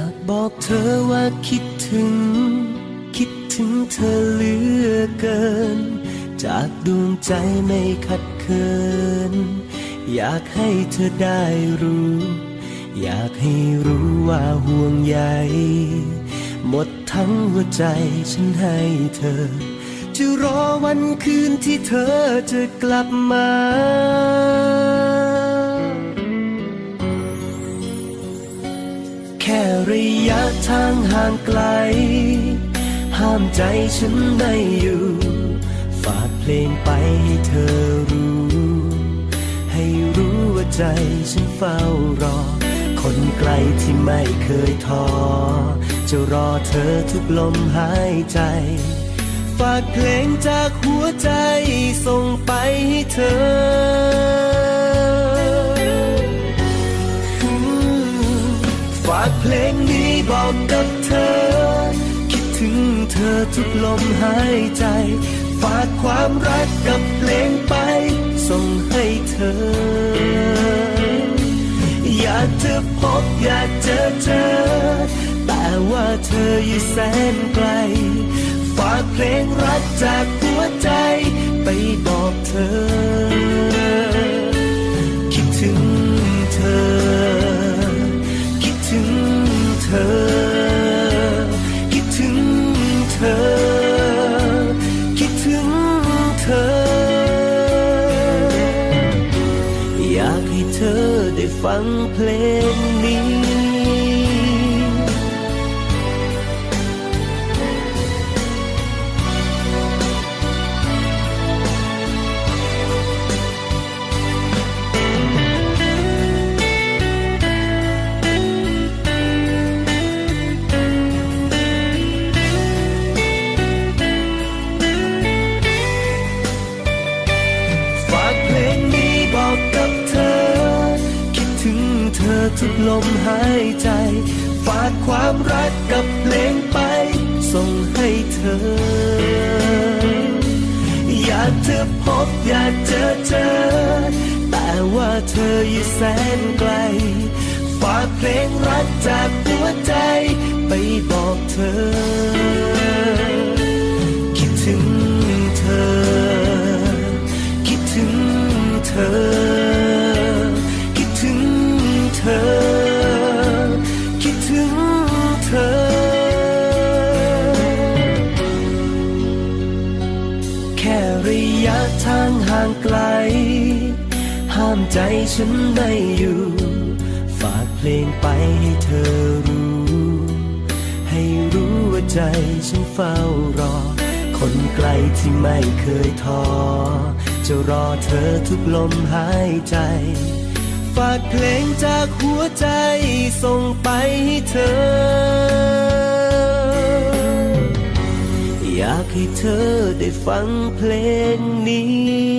ากบอกเธอว่าคิดถึง คิดถึงเธอเหลือเกิน จากดวงใจไม่ขัดเคิน อยากให้เธอได้รู้ อยากให้รู้ว่าห่วงใยหมดทั้งหัวใจฉันให้เธอ จะรอวันคืนที่เธอจะกลับมา ค่ระยะทางห่างไกล ห้ามใจฉันไม่อยู่ ฝากเพลงไปให้เธอรู้ ให้รู้ว่าใจฉันเฝ้ารอ คนไกลที่ไม่เคยท้อ จะรอเธอทุกลมหายใจ ฝากเพลงจากหัวใจส่งไปให้เธอ อกกับเธอ คิดถึงเธอทุกลมหายใจ ฝากความรักกับเพลงไป ส่งให้เธอ อยากจะพบอยากเจอเธอแต่ว่าเธออยู่แสนไกล ฝากเพลงรักจากหัวใจไปบอกเธอ ฟังเพลงนี้ เธอทุกลมหายใจ ฝากความรักกับเพลงไป ส่งให้เธอ อยากจะพบอยากเจอเจอ แต่ว่าเธออยู่แสนไกล ฝากเพลงรักจากหัวใจไปบอกเธอ ค่ระยะทางห่างไกล ห้ามใจฉันไม่อยู่ ฝากเพลงไปให้เธอรู้ ให้รู้ว่าใจฉันเฝ้ารอ คนไกลที่ไม่เคยท้อ จะรอเธอทุกลมหายใจ ฝากเพลงจากหัวใจส่งไปให้เธอากให้เธอได้ฟังเพลงนี้